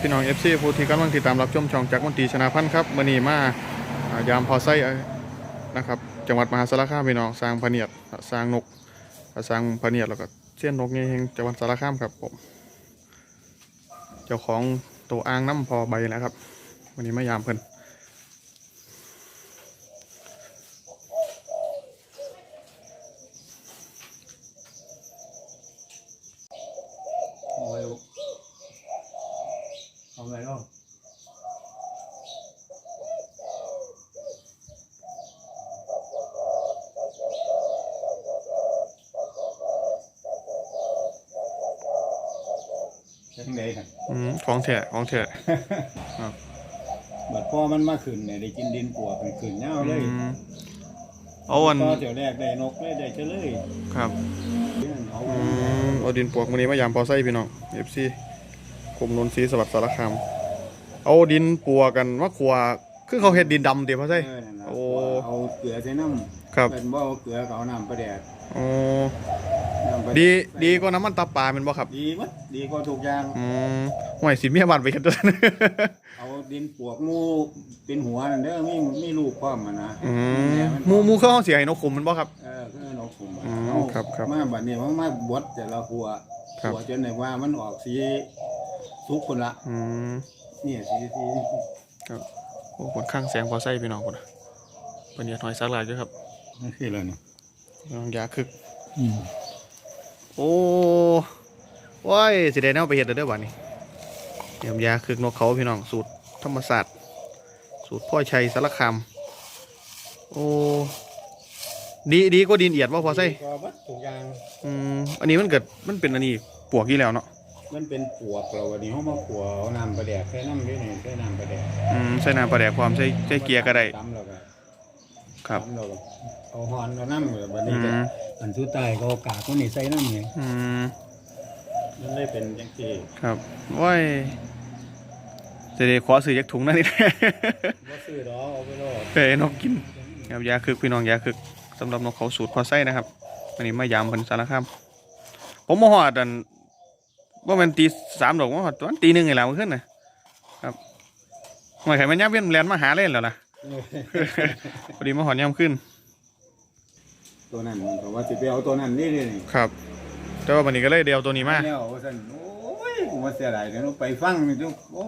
พี่น้องเอฟซีผู้ที่กำลังติดตามรับชมช่องจากมนตีชนะพันธ์ครับมือนีมายามพอไส้เอ่อนะครับจังหวัดมหาสารคามพี่น้องสร้างพะเนียดสร้างนกสร้างพะเนียดแล้วก็เส้นนกเงี้ยงจังหวัดสารคามครับผมเจ้าของตัวอ่างน้ำพอใบนะครับวันนี้มายามเพิ่น โอ้ย เอาไงเนาะจังไดกันอืมของแท้ของแท้บัดพ่อมันมาขึ้นเนี่ยได้กินดินปวกมันขึ้นเน่าเลย อืมเอาอันต่อเดี๋ยวแรกได้นกเลยได้เฉลยครับเนี่ยเอาอืมเอาดินปลวกวันนี้มายามพอไส้พี่น้องเอฟซีกร มนนทรีสวัสดิ์สารคามเอาดินปลวกกันว่าขัวคือเขาเฮ็ดดินดำเดี๋ยวพอไส้เออนั่นล่ะโอ้ เอาเกลือใส่น้ำครับ เป็นบ่เอาเกลือเขาเอาน้ำประแดดอ๋อน้ำปลาแดีดีกว่าน้ำมันตับปลาเป็นบ่ครับดีมัดดีกว่าทุกอย่าง อืมห่วยสิเมียบ้านไปเฮ็ดตัวนั้นเอาดินปลวกหมูเป็นหัวนั่นเด้อมีมีลูกพร้อมมันนะอืมแนหมูหมูเข้าห้องเสียให้นกขุมมันบ่ครับ เออคือนกขุมอืมเอาครับครับมาบัดนี้มันมาบดแต่ละหัวครับ หัวจนไหนว่ามันออกสี สุกคนละอืมเนี่ยสีสีครับโอ้คนข้างแสงพอไส้พี่น้องคนน่ะเพิ่นอยากหอยสักหลายอยู่ครับนี่คืออะไรนี่พี่น้องยาคึกโอ้ว้ายสิได้แนวไปเฮ็ดเด้อเด้อบัดนี้เตรียมยาคึกนกเขาพี่น้องสูตรธรรมศาสตร์สูตรพ่อชัยสารคามโอ้ดีดีกว่าดินเอียดว่าพอไส้ก็วัดทุกอย่างอืมอันนี้มันเกิดมันเป็นอันนี้ปวกยี่แล้วเนาะ มันเป็นปวกเราวันนี้เขามาขัวเอาน้ำประแดกใส่น้ำด้วยนี่ใส่น้ำประแดกอืมใส่น้ำปลาแดกความใส่ใส่เกียร์ก็ได้ตำเราก็ครับ ตำเราก็เอาหอนเอาน้ำแบบอืนี้ก็มอันสุดท้ายก็เอากากคนนี้ใส่น้ำไงอืมมันเลยเป็นจังซี่ครับว้ายจะได้ขอซื้อจากถุงนั่นนี่ บ่ซื้อดอกเอาไปโลดเป้นกกินครับยาคึกพี่น้องยาคึกสำหรับนกเขาสูตรพอไส้นะครับวันนี้มายามเพิ่นสารคามผมมาหอดอัน ว่ามันตีสามดอกมาหอดตัวตีหนึ่งไงแล้วมันขึ้นนะครับหมายไข่มันย่ำเวียนแลนมาหาเล่นแล้วนะพอดีมาหอดย่ำขึ้น ตัวนั้นเพราะว่าสิไปเอาตัวนั้นนี่เลยนี่ครับแต่ว่าวันนี้ก็เลยเดียวตัวนี้มาแล้วว่าซั่นโอ้ยผมว่าเสียดายเดี๋ยวไปฟังนี่ทุกโอ้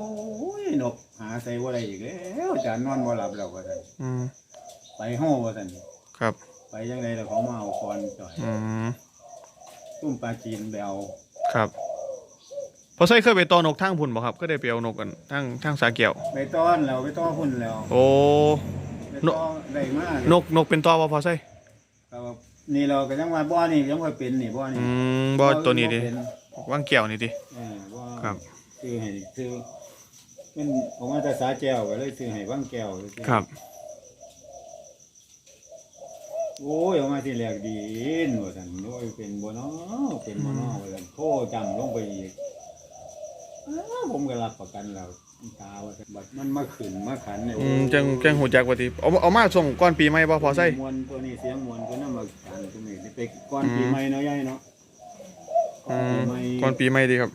ยนกหาใส่บ่ได้อีกแล้วอาจารย์นอนบ่หลับแล้วว่าซั่นอืมไปห้อว่าซั่นครับ ไปจังไดแล้วเขามาเอาคอนจ่อยอืมตุ้มปลาจีนไปเอาครับ พอไส้เคยไปตอนกทางพุ่นบ่ครับก็ได้ไปเอานกกันทางทางสาเกี่ยวไปต้อนแล้วไปต้อพุ่นแล้วโอ้ ไปต้อได้มากนกนกเป็นตัวบ่พอไส้นี่เราก็ยังว่าบ่อนี่ยังค่อยเป็นนี่บ่อนี่อืมบ่ตัวนี้ดิเป็นว่างเกี่ยวนี่ดิ เออบ่ครับ ซื้อให้ซื้อมันผมว่าจะสาแก้วก็เลยซื้อให้ว่างแก้วเลยซื้อครับ โอ้ยเอามาที่แรกดีนว่าซั่นโอ้ยเป็นบ่เนาะเป็นบ่เนาะว่าซั่นโทจำลงไปอีก อ้าวผมก็รับประกันแล้วตาว่าซั่นบัดมันมาขึ้นมาขันเนี่ยอืมจังจังหูจักว่าติเอาเอามาส่งก่อนปีใหม่บ่พอไส้มวนตัวนี้เสียงมวนก็นำมาขันตรงนี้นี่ไปก่อนปีใหม่เนาะยายเนาะก่อือนปีมใหม่ก่อนปีใหม่ดีครับ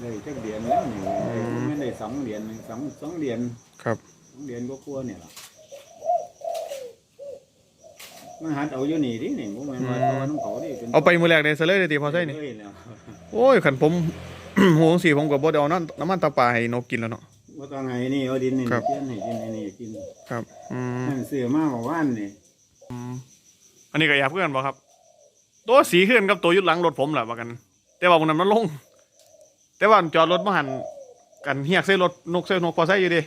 ได้จักเดือนแล้วนี่อืมไม่ได้สองเดือนหนึ่งสองสองเดือนครับสองเดือนก็กลัวาๆเนี่ยล่ะมาหัดเอาอยู่นี่ดินี่บ่แม่นว่าตัวน้องเขาดิป็นเอาไปมื้อแรกได้ซะเลยเด้อติพอไส้นี่เลยแล้ว โอ้ยคันผมโหงสีผมก็บ่ได้เอาน้ำน้ำมันตาปลาให้นกกินแล้วเนาะบ่ต้องให้นี่เอาดินนี่ครับเปลี่ยนให้กินให้นี่กินครับอืมนั่นเสือมาเมื่อวานนี่อันนี้ก็อยากเพื่อนบ่ครับ ตัวสีขึ้นกับตัวอยุดหลังรถผมแหละว่ากัน แต่ว่ามันนั้นมันลง แต่ว่าจอดรถมาหันกันเฮียกใส่รถนกใส่นกพอใส่อยู่ดิ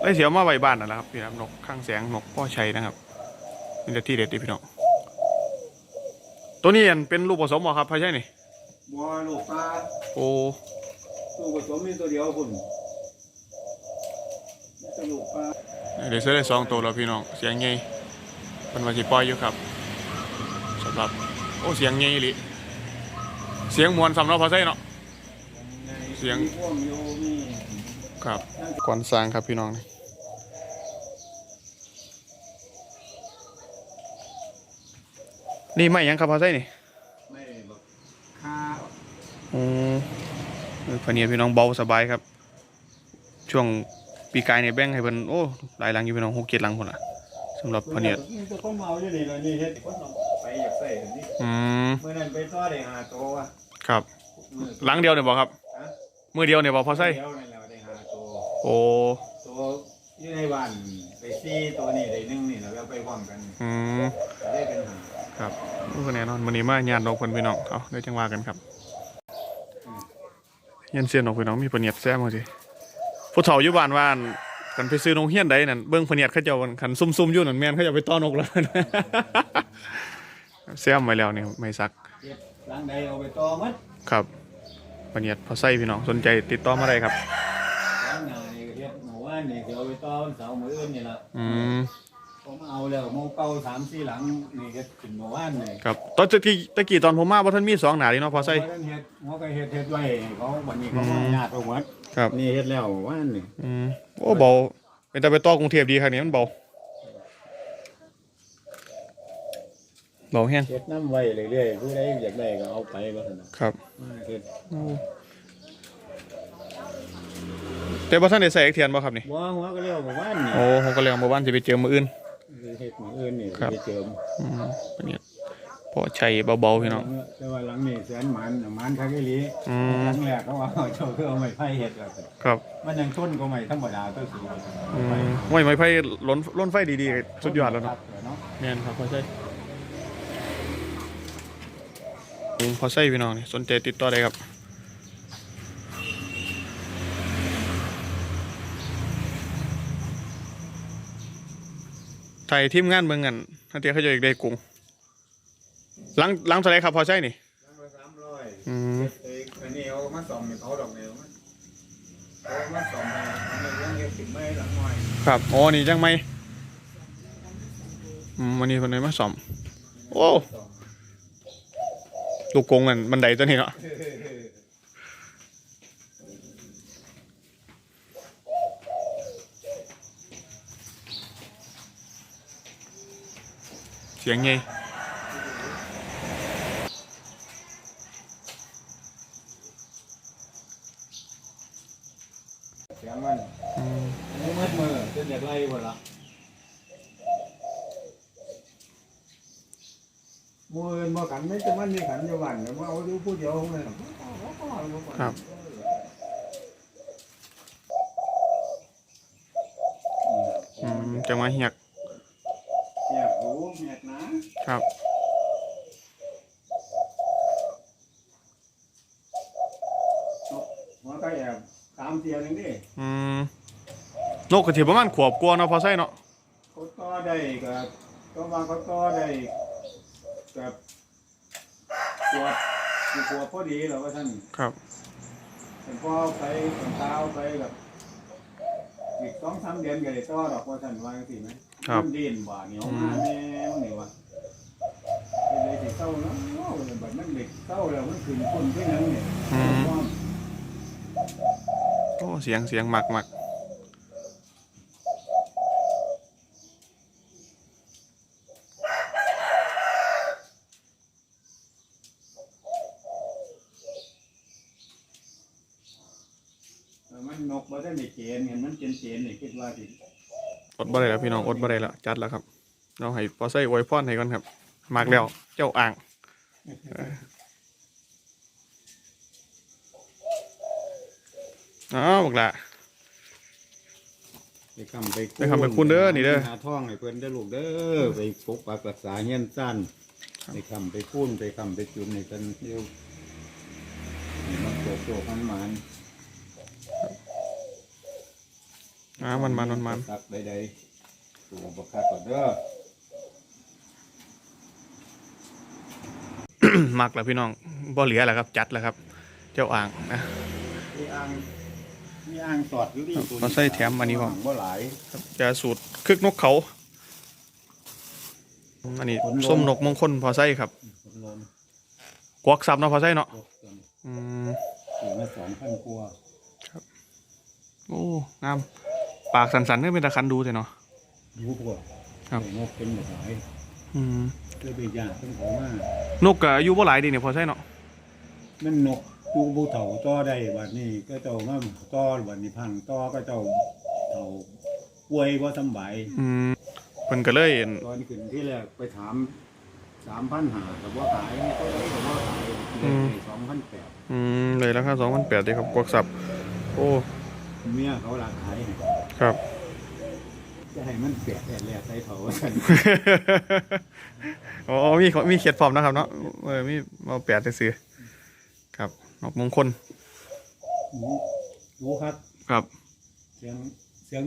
เลยเสียวมาไว้บ้านนั่นแหละครับพี่ครับนกข้างแสงนกพ่อชัยนะครับนี่จะที่เด็ดดิพี่น้องตัวนี้อันเป็นลูกผสมเหรอครับพ่อใช่นี่ บ่ลูกปลาโอ้ลูกผสมมีตัวเดียวพุ่นมีแต่ลูกปลาเดี๋ยวเสียได้สองตัวแล้วพี่น้องเสียงไงเป็นว่าสิปล่อยอยู่ครับสำหรับโอ้เสียงไงลิเสียงมวลสำหรับพอใช่เนาะเสียงมีพ่วงอยู่มีครับก่อนสร้างครับพี่น้องนี่นี่ไม่หยังครับพอใช่นี่ไม่บักข้าว อืมพะเนียดพี่น้องเบาสบายครับ ช่วงปีกายในยแบ่งให้เพิ่นโอ้หลายหลังอยู่พี่น้องหกเจ็ดหลังคนละสำหรับพะเนียดมันจะคนเมาอยู่นี่เลยนี่เฮ็ดคนเอาไปอยากใส่ถึงนี่อืมเมื่อนั้นไปต่อได้หาตัวว่ะครับมื้อหลังเดียวเนี่ยบอกครับฮะมือเดียวเนี่ยบอกพอใส่เดียวนั่นแหละได้หาตัวโอ้ตัวอยู่ในบ้านไปซี่ตัวนี้ได้หนึงนี่แล้วเอาไปพร้อมกันอืมก็ได้เป็นหาครับอู้คะแน่นอนวันนี้มาญาตินกเพิ่นพี่น้องเอาเดี๋ยวจังว่ากันครับ เฮียนเสียนนกพี่น้องมีพะเนียดแซ่บมาสิผู้เฒ่าอยู่บ้านว่าอั่นกันไปซื้อนกเฮียนใดนั่นเบิ่งพะเนียดเขาเจ้าคันซุ่มๆอยู่นั่นแม่นเขาเจ้าไปต้อนกแล้วแซ่บไว้แล้วนี่ไม่ซักเฮ็ดหลังใดเอาไปต่อหมัดครับพะเนียดพอใส่พี่น้องสนใจติดต่อมาได้ครับหลังหน้านี่ก็เฮ็ดหมู่บ้านนี่เดี๋ยวเอาไปต่อวันเสาร์มื้ออื่นนี่ล่ะอืม ผมเอาแล้วหมู่เก่า3 4หลังนี่ก็ขึ้นหมู่บ้านนี่ครับตอนตะกี้ตะกี้ตอนผมมาบ่ทันมีสองหน้านี่เนาะพอใส่เขาเฮ็ดเขาก็เฮ็ดเฮ็ดไว้ให้เขาบัดนี้เขามาญาติเอาหมดครับนี่เฮ็ดแล้วว่านนี่อืมโอ้เบาเป็นแต่ไปต่อกรุงเทพดีครับนี่มันเบาเบาแฮงเฮ็ดน้ำไว้เรื่อยๆผู้ใดอยากได้ก็เอาไปว่าซั่นน่ะครับมาเฮ็ดแต่บ่ทันได้ใส่เอกเทียนบ่ครับนี่ บ่หัวก็เรียกว่าว่านนี่โอ้ผมก็เลยเอามาบ้านจะไปเจอมืออื่น เฮ็ดหมู่อื่นนี่ครับไปเจิมอืมปะเนี่ยพอใช้เบาๆพี่น้อง แต่ว่าหลังนี่แสนหมันหมันคักอีหลีอืมครั้งแรกเขาว่าเอาเจ้าคือเอาไม้ไผ่เฮ็ดก็ครับมันยังต้นก็ไม้ธรรมดาก็สิอืมไว้ไม้ไผ่ล้นล้นไฟดีๆสุดยอดแล้วครัเนาะบเนาะแม่นครับพอใช่อืมพอใช่พี่น้องนี่สนใจติดต่อได้ครับ ไทยทีมงานเมืองกันถ้าเตียเขาจะอยากได้กุ้งหลังหลังเท่าไหรครับพอใช่นี่หลังละ300อืมเอ้ยอันนี้เอามาส่องให้เขาดอกแนวมันเอามาส่องให้อันนี้ยังเฮ็ดขึ้นไม่หลังหน่อยครับโอ้นี่จังไหมอืมวันนี้คนไหนมาสอมโอ้ส่อง ลูกกงกันบันไดตัวนี้เนาะเสียงไง เสียงมัน อืม มือมัดมือจนอยากไล่หมดละมืออื่นบ่ขันไม่จะมันมีขันอยู่บ้านเดี๋ยวมาเอาดูผู้เดียวเลยครับ อืมจังมาเหียก เสียบหูเมียดนะ ครับหัวก็แอบตามเตียนึงดิอืมนกกระเทียมประมาณขวบกลัวาเนาะพอใส่เนาะเขาต่อได้กับก็ว่าเขาต่อได้กับตัวตัวพอดีเหรอว่าท่านครับ เป็นพ่อไปเป็นเท้าไปกับอีกสองสามเดือนก็ได้ต่อดอกว่าท่านว่าจังสิไหมครับ มันดินบ่าเหนียวมาแน่มันนี่วะ เป็นเลยสิเศร้าเนาะบัดมันเด็กเศร้าแล้วมันขึ้นคนที่นั่งเนี่ยอืม โอ้เสียงเสียงหมักหมักมันนกบ่ได้ในเกณฑ์เห็นมันเจนเจนนี่คิดว่าสิอดบ่ได้แล้วพี่น้องอดบ่ได้แล้วจัดแล้วครับเราให้พอใส่อวยพรให้ก่อนครับ มากแล้วเจ้าอ่างเอออ้าวบักละไปคำไปไปคำไปคุณเด้อนี่เด้อ หาท่องให้เพิ่นได้อลูกเด้อไปปกปักรักษาเฮียนสั้นไปคำไปคูนไปคำไปจุนในกันเดียวนี่มันโจกโจกมันมันอ้ามันมันมันมันตักใดๆตัวบักคักก่อนเด้อ มักแล้วพี่น้องบ่เหลือแล้วครับ จัดแล้วครับ เจ้าอ่างนะมีอ่างมีอ่างสอดอยู่ที่ตัวมาใส่แถมอันนี้พร้อมบ่หลายครับจะสูตรคึกนกเขา อันนี้ขนลมส้มนกมงคลพอใส่ครับคนลมกวักซับเนาะพอใส่เนาะตกจนอืมถึงมาสองพันกว่าโอ้งามปากสันๆเนี่ยเป็นตะคันดูแต่เนาะอยู่กว่าครับนกเป็นแบบไหน อืมเพื่อไปย่างเป็นของมากนกก็อายุบ่หลายดีเนี่ยพอใช่เนาะมันนกจูงผู้เฒ่าต่อได้บัดนี้ก็เจ้ามาต่อบัดนี้พังต่อก็เจ้าเฒ่าป่วยบ่สำบายอืมเพิ่นก็เลยเห็นตอนขึ้นที่แรกไปถามสามพันหากับว่าขายก็ได้กับว่าขายเลยสองพันแปดอืมเลยราคา2,800ดีครับกวักสับ โอ้เมียเขาราขายให้ ครับ จะให้มันเปียกแดดแลใส่เขาฉันอ๋อมีมีเขียดพร้อมนะครับเนาะเออมีมาแปดซื้อๆครับนกมงคลรู้ครับครับ เสียงเสียง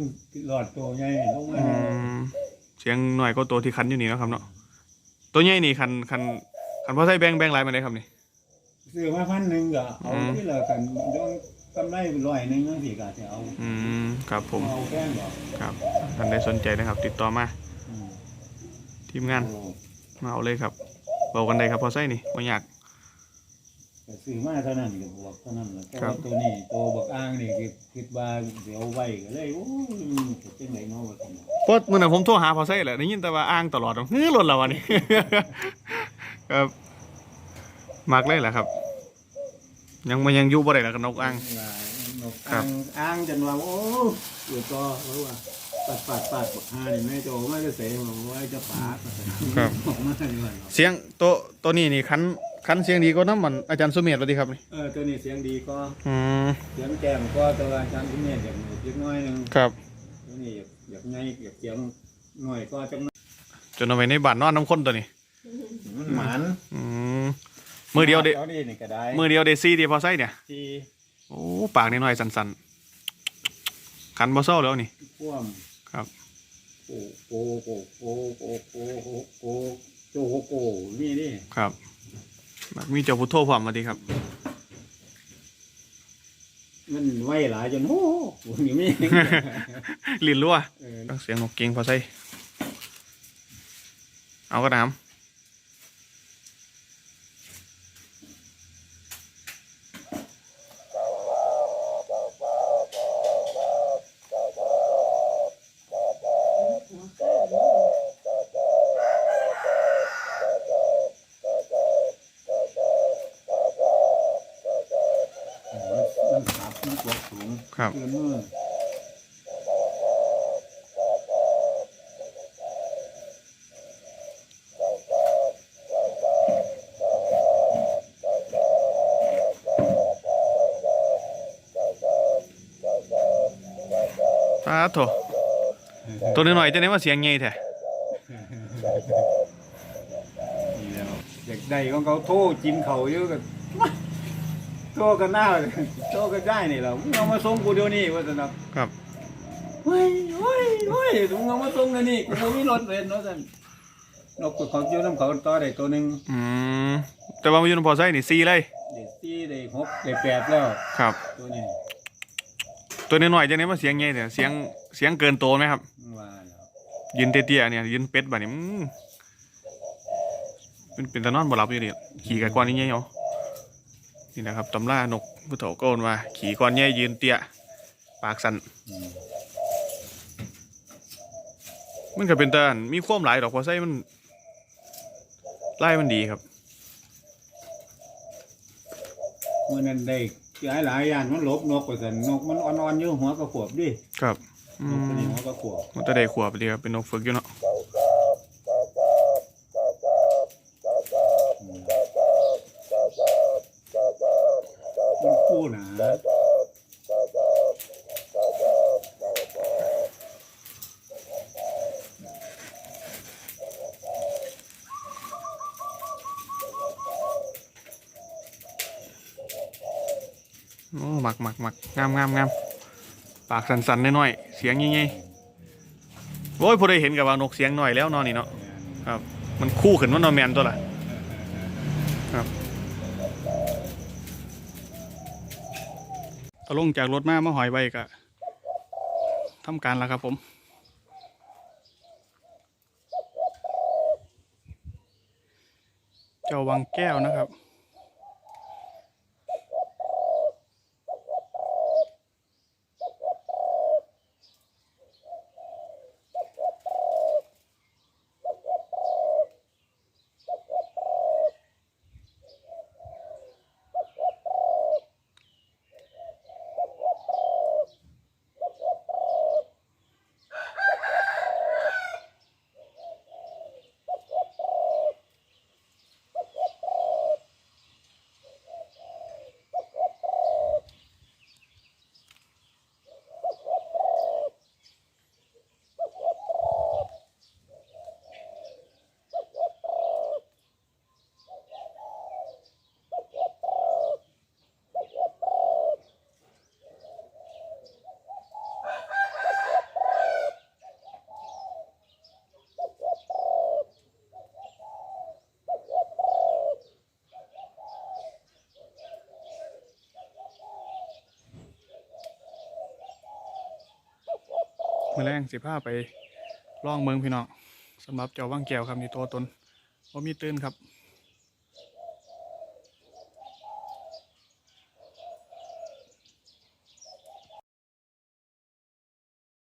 หลอดตัวใหญ่ลงมาอืมเสียงหน่อยก็ตัวที่คันอยู่นี่เนาะครับเนาะตัวใหญ่นี่คันคันคันพอใส่แบงแบงหลายมาได้ครับนี่ซื้อมาพันหนึ่งก็เอาอืมที่ละกันเดี๋ยว กำไรร้อยหนึ่งนั่นสิก็จะเอาอืมครับผมเอาแค่หรอกครับท่านใดสนใจนะครับ ติดต่อมา อืมทีมงานมาเอาเลยครับบอกกันได้ครับพอใส่นี่ไม่ยาก แต่ซื้อมาเท่านั้นก็บวกเท่านั้นแหละแต่ครัว่าบ ตัวนี้ตัวบักอ้างนี่คือคิดว่าเดี๋ยวไว้ก็เลยโอ้ยมันจะเป็นไรเนาะว่าซั่นน่ะเพราะเมื่อนั้นผมโทรหาพอใส่แหละได้ยินแต่ว่าอ้างตลอดเฮ้ยหล่นแล้ววันนี้ ครับมักเลยแหละครับ ยังมันยังอยู่บ่ได้แล้วกับนกอ้าง ว่านกครัอ้าบงอ้างจนว่าโอ้อยู่ก็ว่าว่าปัดปัดปัดบักห้านี่แม่โจไม่จะเสยผมว่าจะปาดออกมาดีกว่าเสียงตัวตัวนี้นี่คันคันเสียงดีก็น้ำมันอาจารย์สุเมธสวัสดีครับนี่เออตัวนี้เสียงดีก็อืมเสียงแจ่มก็ตัวอาจารย์ที่เนี่ยอยากหนูเล็กน้อยหนึงครับ ตัวนี้อยากอยากไงอยากเสียงหน่อยก็จังจนเอาไว้ในบ้านนอนน้ำข้นตัวนี้มันหมันอืม มือเดียวเดตัวนี้นี่ก็ได้มือเดียวเดซี่เดียวพอใส่เนี่ย ที่โอ้ปากนิดหน่อยสันๆคันบ่เศร้าแล้วนี่ พ่วมครับโอ้โอ้โอ้โอ้โอ้โอ้โอ้โอ้โจโกโกนี่นี่ครับ มีเจ้าพุทโธพร้อมมาดีครับ มันไวหลายจนโอ้โหนี่ไม่ลินรั่ว เออเสียงนกเก่งพอใส่เอากระน้มันขับมันกดสูงำ ครับ เกินมือตาโถตัวน้อยๆจะได้มาเสียงไงแท้นี่แล้วเด็กใดของเขาโทษจินเขาเยอะกัน โทษกันหน้าโทษกันได้นี่เรามึงเอามาส่งกูเดี๋ยวนี้ว่าจะนับครับ เฮ้ยเฮ้ยเฮ้ยมึงเอามาส่งเดี๋ยวนี้กูบ่มีรถเล่นเนาะสันนกเขาอยู่น้ำเขาต่อได้ตัวหนึ่งอืมแต่ว่ามาอยู่ในพอใส่นี่ซีเลยเด็กสี่เด็กหกเด็กแปดแล้ว ครับ ตัวนี้ตัวน้อยๆจะได้มาเสียงไงแท้เสียงเสียงเกินโตไหมครับมึงว่าแล้วยืนเตี้ยๆเนี่ยยืนเป็ดแบบนี้อืมเป็นเป็นตะนอนบ่หลับอยู่ดิขี่กับกวนนี่ไงเหรอ นี่นะครับตำรานกผู้เฒ่าโกนว่าขี่กวนแย่ยืนเตี้ยปากสันอืมมันก็เป็นตาอันมีความหลายดอกพอใส่มันไล่มันดีครับเมื่อนั้นได้หลายหลายอย่างมันหลบนกไปสันนกมันอ่อนๆอยู่หัวกระขวบดิครับอืนกตัวนี้มหัวกระขวบมันจะได้ขวบดีครับเป็นนกฝึกอยู่เนาะ มันคู่หนา โอ้ หมักหมักหมักงามงามงามปากสันๆน้อยๆเสียงยังไงโอ้ยพอได้เห็นกับว่านกเสียงหน่อยแล้วเนอนนี่เนาะครับมันคู่ขึ้นมันนอนแมนตัวละครับเอาลงจากรถมามาหอยใบกะทำการแล้วครับผมเจ้าวังแก้วนะครับ มือแรงสิพาไปล่องเมืองพี่น้องสำหรับเจ้าว่างแก้วครับนี่ตัวตนว่ามีตื่นครับ